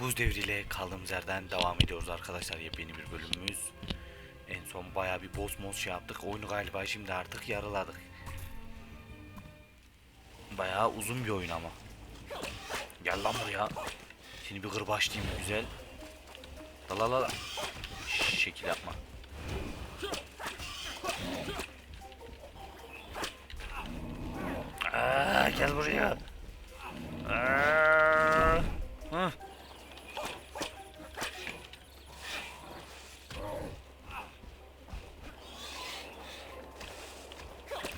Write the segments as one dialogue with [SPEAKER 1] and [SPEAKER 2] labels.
[SPEAKER 1] Buz devriyle kaldığımız yerden devam ediyoruz arkadaşlar yepyeni bir bölümümüz. En son baya bir boss moz şey yaptık. Oyunu galiba şimdi artık yarıladık. Baya uzun bir oyun ama. Gel lan buraya. Seni bir kırbaçlayayım güzel. La la la Şekil yapma. Aa, gel buraya. Aa, hı.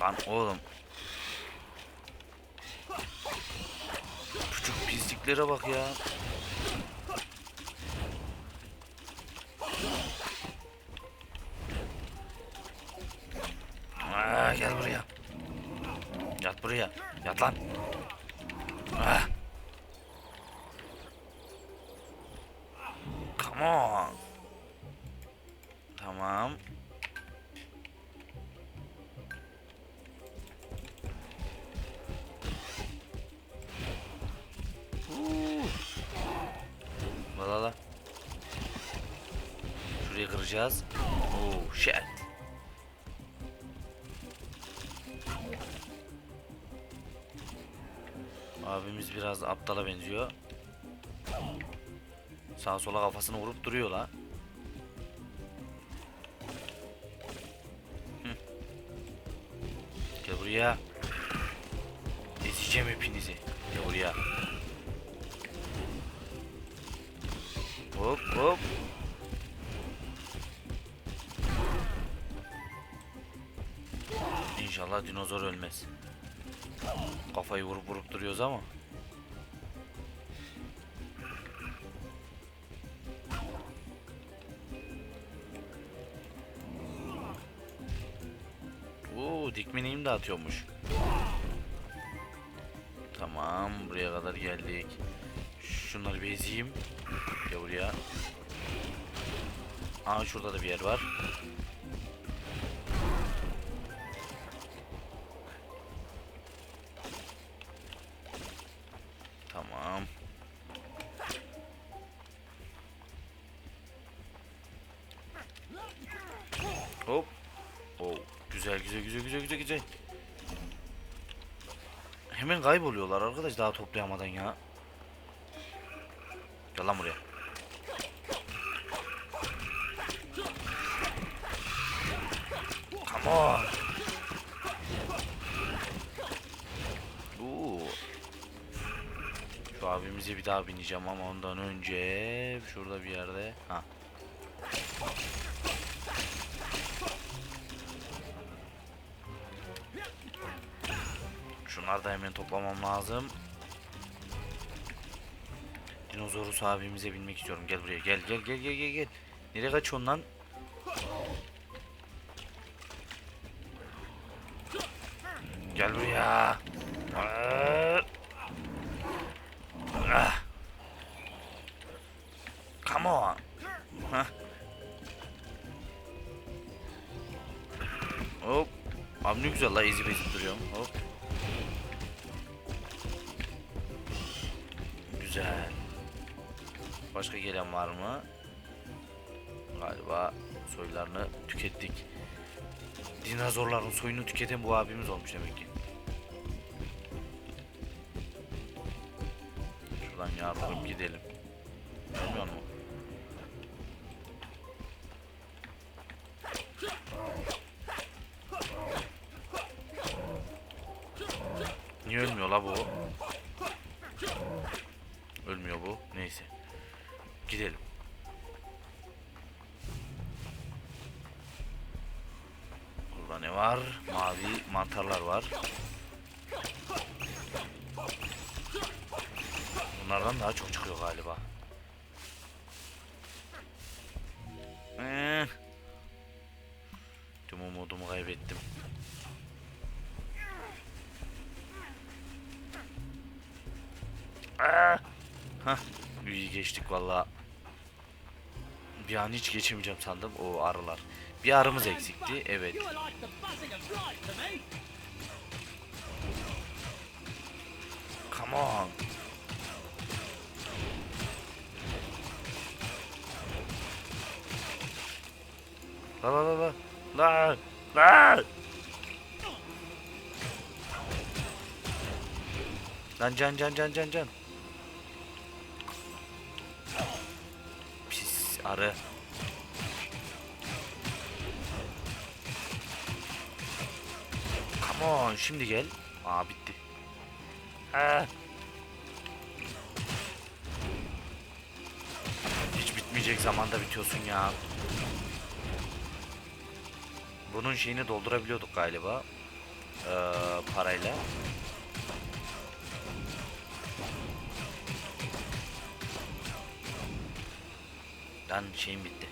[SPEAKER 1] Lan oğlum. Küçük pisliklere bak ya. Aa, gel buraya. Yat buraya. Yat lan. Aptala benziyor. Sağa sola kafasını vurup duruyor la. Gel buraya. Ezeceğim hepinizi. Gel buraya. Hop hop. İnşallah dinozor ölmez. Kafayı vurup vurup duruyoruz ama. De atıyormuş. Tamam, buraya kadar geldik. Şunları bir ezeyim. Gel buraya. Aa şurada da bir yer var. Tamam. Hop. Oh, güzel güzel güzel güzel güzel güzel. Hemen kayboluyorlar arkadaş daha toplayamadan ya. Gel lan buraya. Come on. Oo. Şu abimize bir daha bineceğim ama ondan önce şurada bir yerde. Ha. Şunları da hemen toplamam lazım. Dinozorus abimize binmek istiyorum. Gel buraya. Gel gel gel gel gel gel. Nereye kaçıyorsun lan? Gel buraya. Ah. Come on. Hah. Hop. Abi ne güzel la ezip ezip duruyorum. Hop. Var mı? Galiba soylarını tükettik. Dinozorların soyunu tüketen bu abimiz olmuş demek ki. Şuradan yardırıp gidelim. Görmüyor musun? Niye ölmüyor la bu? Ölmüyor bu. Neyse. Gidelim. Burada ne var? Mavi mantarlar var. Bunlardan daha çok çıkıyor galiba. Ee, tüm umudumu kaybettim. Aa! Hah, iyi geçtik valla. Bir an hiç geçemeyeceğim sandım. O arılar. Bir arımız eksikti. Evet. Come on. La la la la. La la. Lan can can can can can. Pis arı. On şimdi gel. Aa bitti. Ha. Hiç bitmeyecek zamanda bitiyorsun ya. Bunun şeyini doldurabiliyorduk galiba. Ee, parayla. Lan şeyim bitti.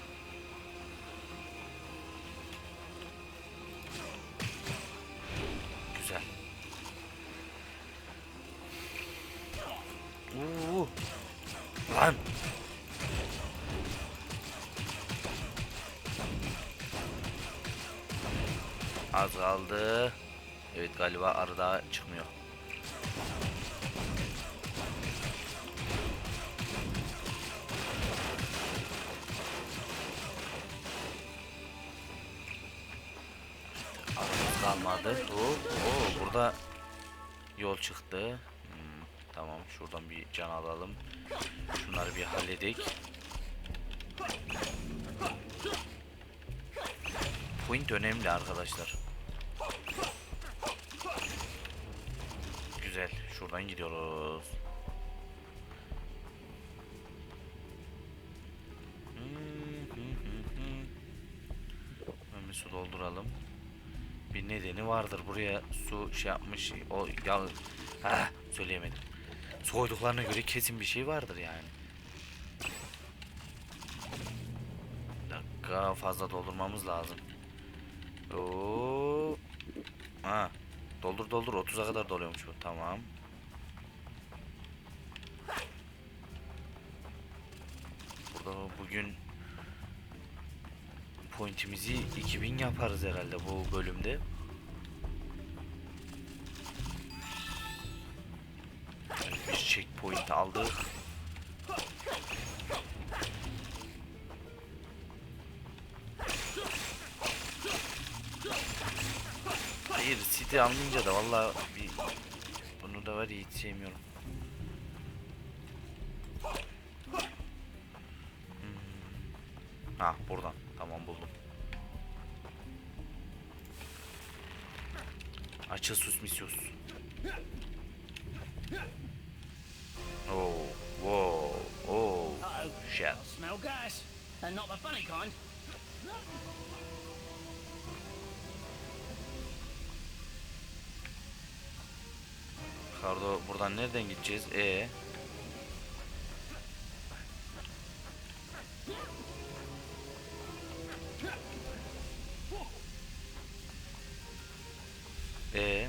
[SPEAKER 1] Galiba arı çıkmıyor. Arımız kalmadı. Oo, oo, burada yol çıktı. Hmm, tamam şuradan bir can alalım. Şunları bir halledik. Point önemli arkadaşlar. Güzel. Şuradan gidiyoruz. Su dolduralım. Bir nedeni vardır. Buraya su şey yapmış. O ya ha söyleyemedim. Su koyduklarına göre kesin bir şey vardır yani. Bir dakika fazla doldurmamız lazım. Oo. Ha. Doldur doldur 30'a kadar doluyormuş bu. Tamam. Bugün pointimizi 2000 yaparız herhalde bu bölümde. Bir checkpoint aldık. Hayır City almayınca da valla bir bunu da var hiç sevmiyorum. Açıl sus misyos. Oh, whoa, oh, shit.
[SPEAKER 2] Smell gas. And not the funny kind.
[SPEAKER 1] Kardo buradan nereden gideceğiz? E E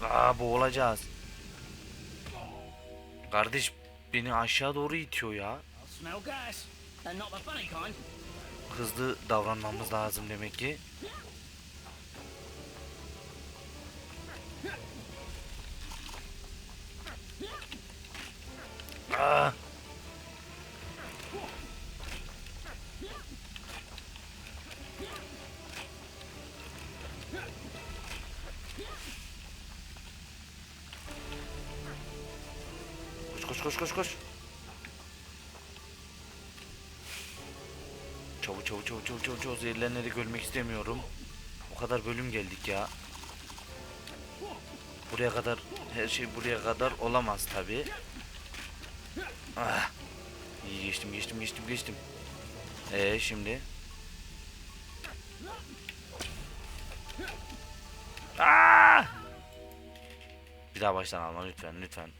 [SPEAKER 1] Aa boğulacağız. Kardeş beni aşağı doğru itiyor ya. Hızlı davranmamız lazım demek ki. Koş koş koş. Çabuk çabuk çabuk çabuk çabuk çabuk zehirlenleri görmek istemiyorum. O kadar bölüm geldik ya. Buraya kadar her şey buraya kadar olamaz tabi. Ah. İyi geçtim geçtim geçtim geçtim. Ee şimdi. Aa! Bir daha baştan alma lütfen lütfen.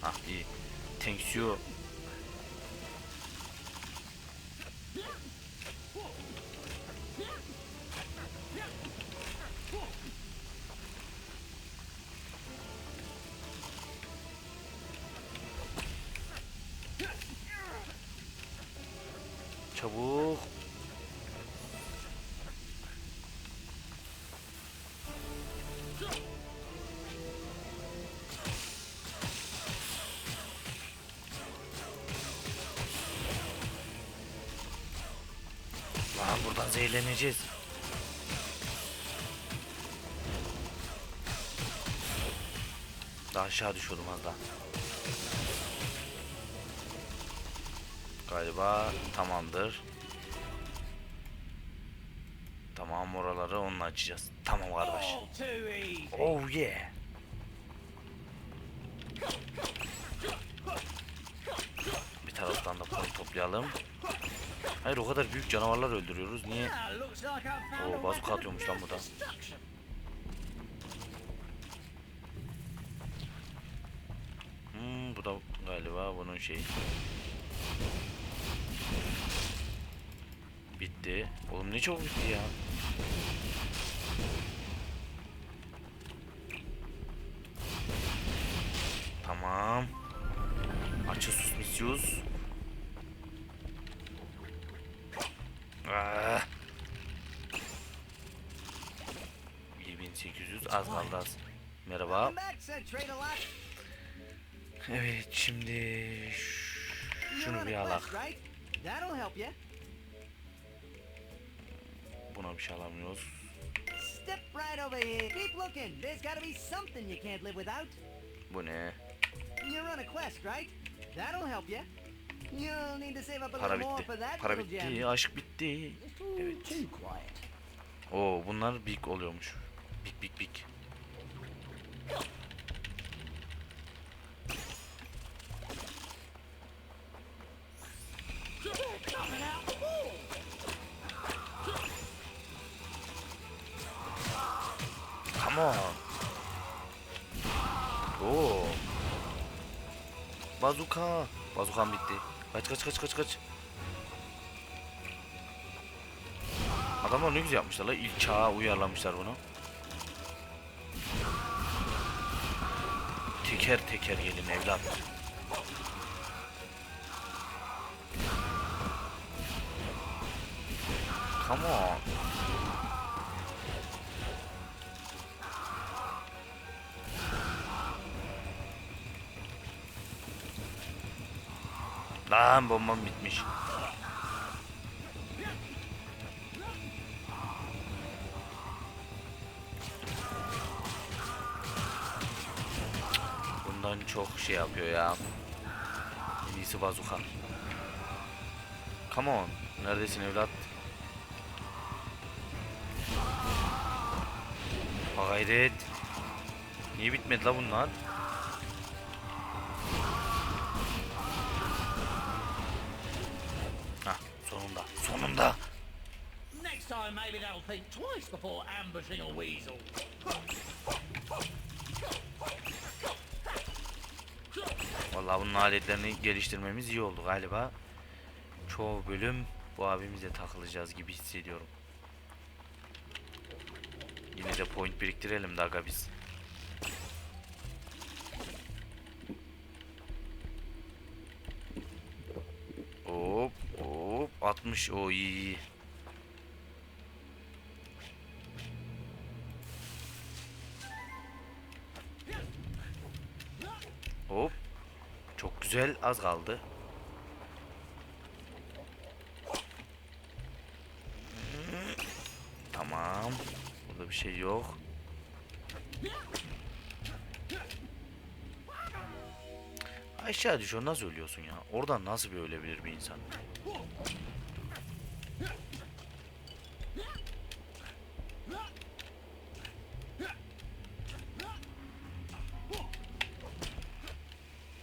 [SPEAKER 1] Ha iyi. Thanks you. Eğleneceğiz. Daha aşağı düşüyordum az daha. Galiba tamamdır. Tamam oraları onunla açacağız. Tamam kardeş. Oh yeah. Bir taraftan da puan toplayalım. Hayır o kadar büyük canavarlar öldürüyoruz. Niye?
[SPEAKER 2] A
[SPEAKER 1] bazuka atıyormuş lan bu da. Hmm, bu da galiba bunun şeyi. Bitti. Oğlum ne çok bitti ya. Tamam. Açı sus misyuz. Ah. 7800 az kaldı az. Merhaba. Evet şimdi şunu bir alak. Buna bir şey alamıyoruz. Bu ne? Para bitti. Para bitti. Aşk bitti. Evet. Oo bunlar big oluyormuş.
[SPEAKER 2] Out the wall.
[SPEAKER 1] Come on. Oo. Bazuka. Bazukam bitti. Kaç kaç kaç kaç kaç. Adamlar ne güzel yapmışlar la. İlk çağa uyarlamışlar bunu. Teker teker gelin evlat. Come on. Lan bombam bitmiş. Bundan çok şey yapıyor ya. En bazuka. Come on. Neredesin evlat? Ha. Niye bitmedi la bunlar? Hah sonunda. Sonunda.
[SPEAKER 2] Next time, maybe they'll think twice before ambushing a weasel.
[SPEAKER 1] Bunun aletlerini geliştirmemiz iyi oldu galiba. Çoğu bölüm bu abimize takılacağız gibi hissediyorum. Yine de point biriktirelim daga biz. Hop hop 60 o iyi iyi. Az kaldı. Tamam. Burada bir şey yok. Aşağı düşüyor nasıl ölüyorsun ya? Oradan nasıl bir ölebilir bir insan?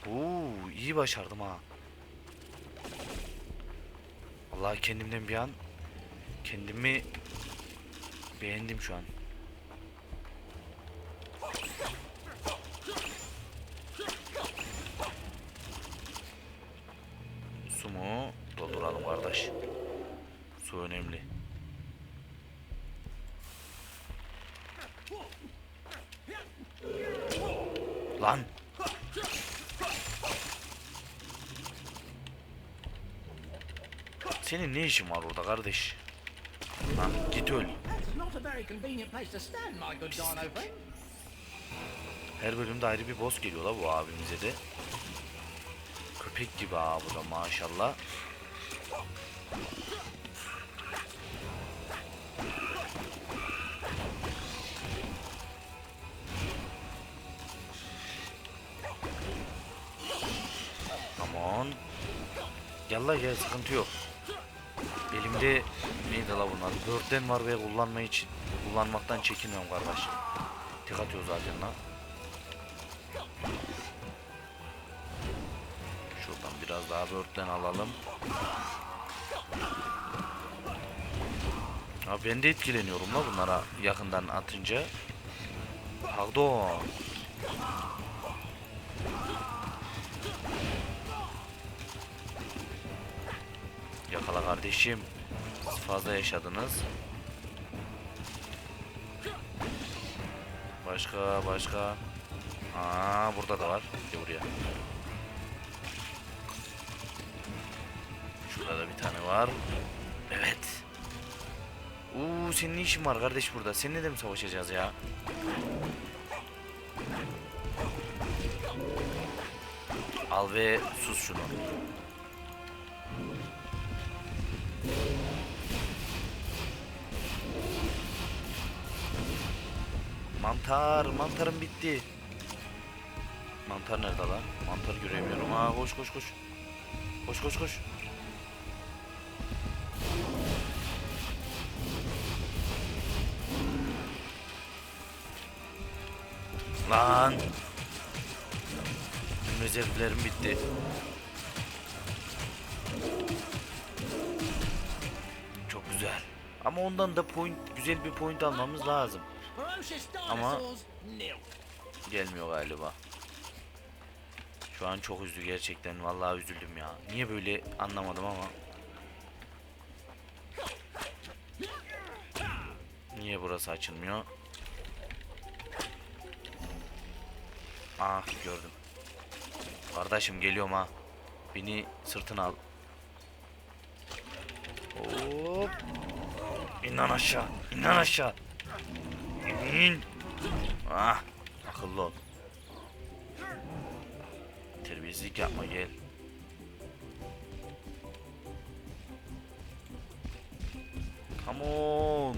[SPEAKER 1] Oo, iyi başardım ha. Allah kendimden bir an kendimi beğendim şu an. kardeş. Lan git öl. Her bölümde ayrı bir boss geliyor la bu abimize de. Köpek gibi ha bu da maşallah. Tamam. Yallah gel sıkıntı yok. Elimde neydi la bunlar? Börden var ve kullanmayı kullanmaktan çekinmiyorum kardeş. Tek atıyor zaten lan. Şuradan biraz daha börden alalım. Ha ben de etkileniyorum la bunlara yakından atınca. Pardon. Yakala kardeşim. Fazla yaşadınız. Başka başka. Aa burada da var. Gel buraya. Şurada da bir tane var. Evet. Uuu senin ne işin var kardeş burada? Seninle de mi savaşacağız ya? Al ve sus şunu. Mantar, mantarım bitti. Mantar nerede lan? Mantar göremiyorum. Aa koş koş koş. Koş koş koş. Lan. Tüm rezervlerim bitti. Çok güzel. Ama ondan da point, güzel bir point almamız lazım. Ama-. Gelmiyor galiba. Şu an çok üzdü gerçekten. Vallahi üzüldüm ya. Niye böyle anlamadım ama. Niye burası açılmıyor? Ah gördüm. Kardeşim geliyorum ha. Beni sırtına al. Hop. İn aşağı. İn aşağı. İn. Ah. Akıllı ol. Terbiyesizlik yapma gel. Come on.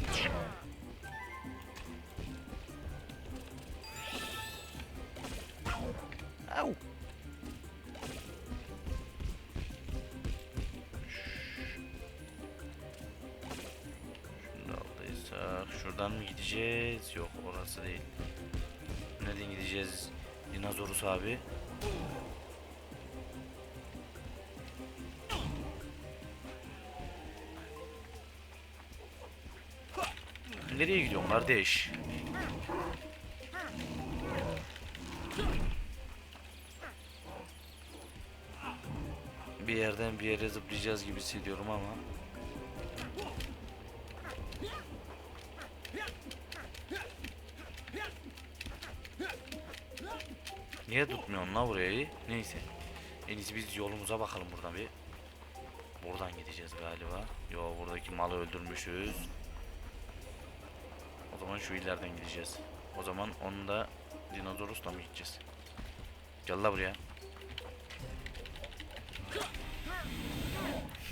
[SPEAKER 1] Au. Şuradan mı gideceğiz? Yok orası değil. Nereden gideceğiz? Dinozorus abi. Nereye gidiyorsun kardeş? Bir yerden bir yere zıplayacağız gibi hissediyorum ama. Niye tutmuyorsun la burayı? Neyse. En iyisi biz yolumuza bakalım buradan bir. Buradan gideceğiz galiba. Yo buradaki malı öldürmüşüz. O zaman şu ileriden gideceğiz. O zaman onu da Dinozorus'la mı gideceğiz? Gel la buraya.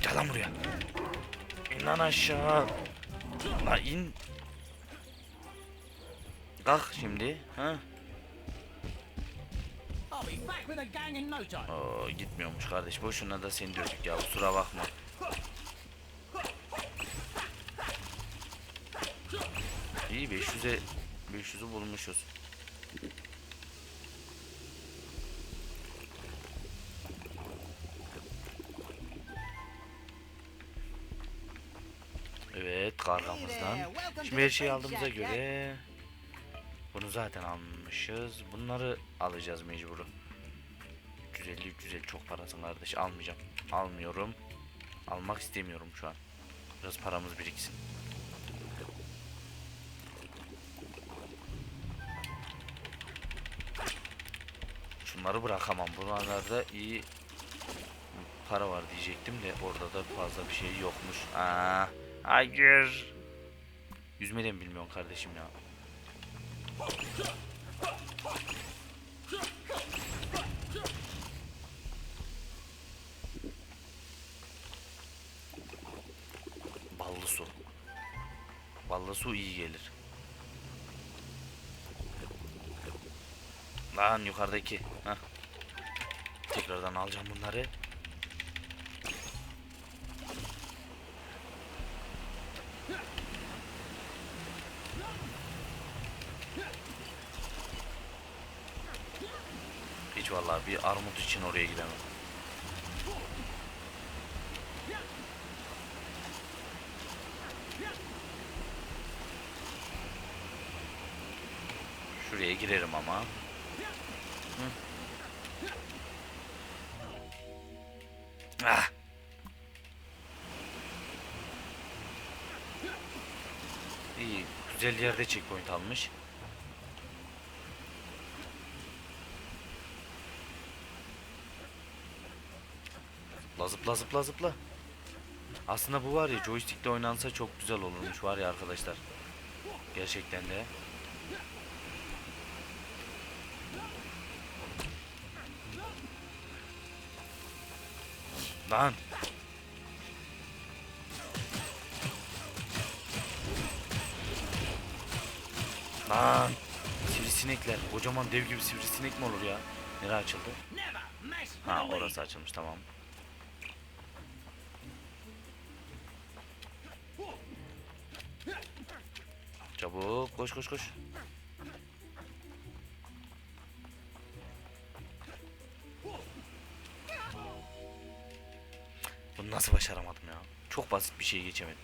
[SPEAKER 1] Gel lan buraya. İn lan aşağı. La in. Kalk şimdi. Ha? Oo, gitmiyormuş kardeş. Boşuna da seni dövdük ya. Kusura bakma. İyi 500'e 500'ü bulmuşuz. Evet kargamızdan. Şimdi her şeyi aldığımıza göre bunu zaten almışız. Bunları alacağız mecburu. 350 350 çok parasın kardeş almayacağım. Almıyorum. Almak istemiyorum şu an. Biraz paramız biriksin. Şunları bırakamam. Buralarda iyi para var diyecektim de orada da fazla bir şey yokmuş. Aa, hayır. Yüzmeden bilmiyorum kardeşim ya. Ballı su. Ballı su iyi gelir. Lan yukarıdaki. Heh. Tekrardan alacağım bunları. Bir armut için oraya gidemem. Şuraya girerim ama. Hı. Ah. İyi, güzel yerde checkpoint almış. Zıpla zıpla zıpla. Aslında bu var ya joystickle oynansa çok güzel olurmuş var ya arkadaşlar. Gerçekten de. Lan. Lan. Sivrisinekler. Kocaman dev gibi sivrisinek mi olur ya? Nereye açıldı? Ha orası açılmış tamam. Çabuk koş koş koş. Bunu nasıl başaramadım ya? Çok basit bir şey geçemedim.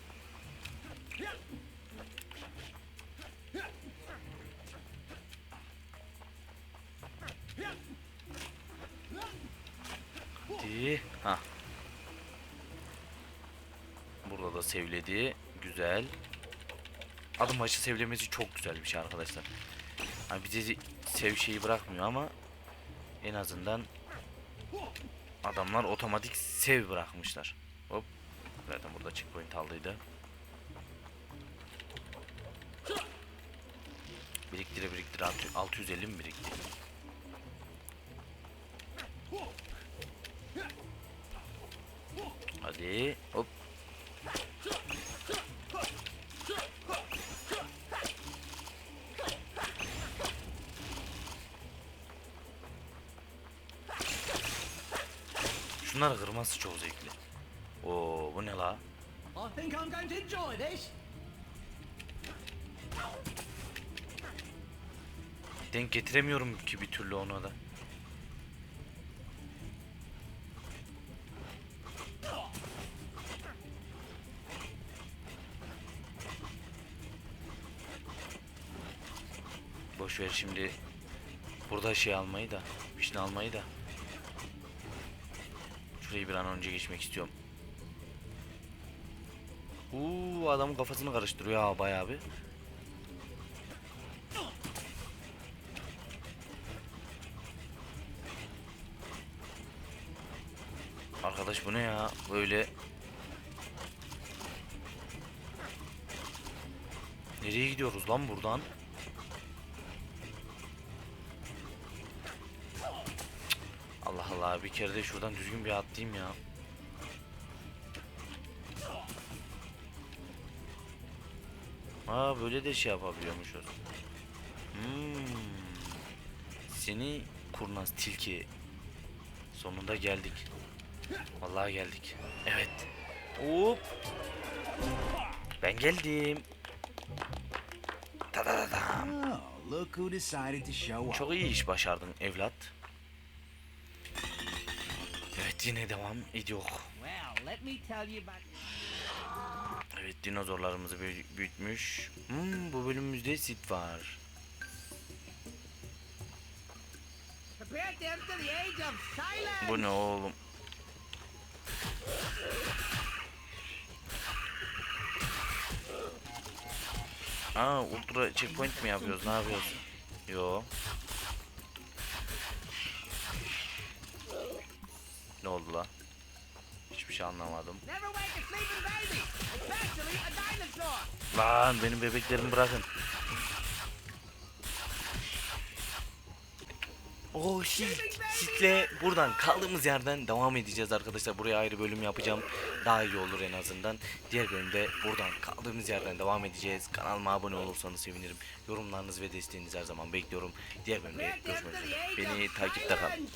[SPEAKER 1] Hadi. Ha. Burada da sevledi. Güzel. Adım başı sevlemesi çok güzel bir şey arkadaşlar. Hani bize sev şeyi bırakmıyor ama en azından adamlar otomatik sev bırakmışlar. Hop. Zaten burada checkpoint aldıydı. Biriktire biriktire altı- 650 mi birikti? Hadi hop. Şunları kırması çok zevkli. Oo bu ne la?
[SPEAKER 2] I think I'm going to enjoy this.
[SPEAKER 1] Denk getiremiyorum ki bir türlü ona da. Boş ver şimdi burada şey almayı da, vişne almayı da. Şurayı bir an önce geçmek istiyorum. Uuu adamın kafasını karıştırıyor ha bayağı bir. Arkadaş bu ne ya? Böyle Nereye gidiyoruz lan buradan? Allah Allah bir kere de şuradan düzgün bir atlayayım ya. Aa böyle de şey yapabiliyormuşuz. Hmm. Seni kurnaz tilki. Sonunda geldik. Vallahi geldik. Evet. Hop. Ben geldim. Tadadadam.
[SPEAKER 3] Oh.
[SPEAKER 1] Çok iyi iş başardın evlat. Evet yine devam ediyor. Evet dinozorlarımızı büyü- büyütmüş. Hmm, bu bölümümüzde sit var. Bu ne oğlum? Aa ultra checkpoint mi yapıyoruz? Ne yapıyoruz? Yo. Ne oldu la? Hiçbir şey anlamadım. Lan benim bebeklerimi bırakın. O shit. Shitle buradan kaldığımız yerden devam edeceğiz arkadaşlar. Buraya ayrı bölüm yapacağım. Daha iyi olur en azından. Diğer bölümde buradan kaldığımız yerden devam edeceğiz. Kanalıma abone olursanız sevinirim. Yorumlarınız ve desteğinizi her zaman bekliyorum. Diğer bölümde görüşmek üzere. Beni takipte kalın.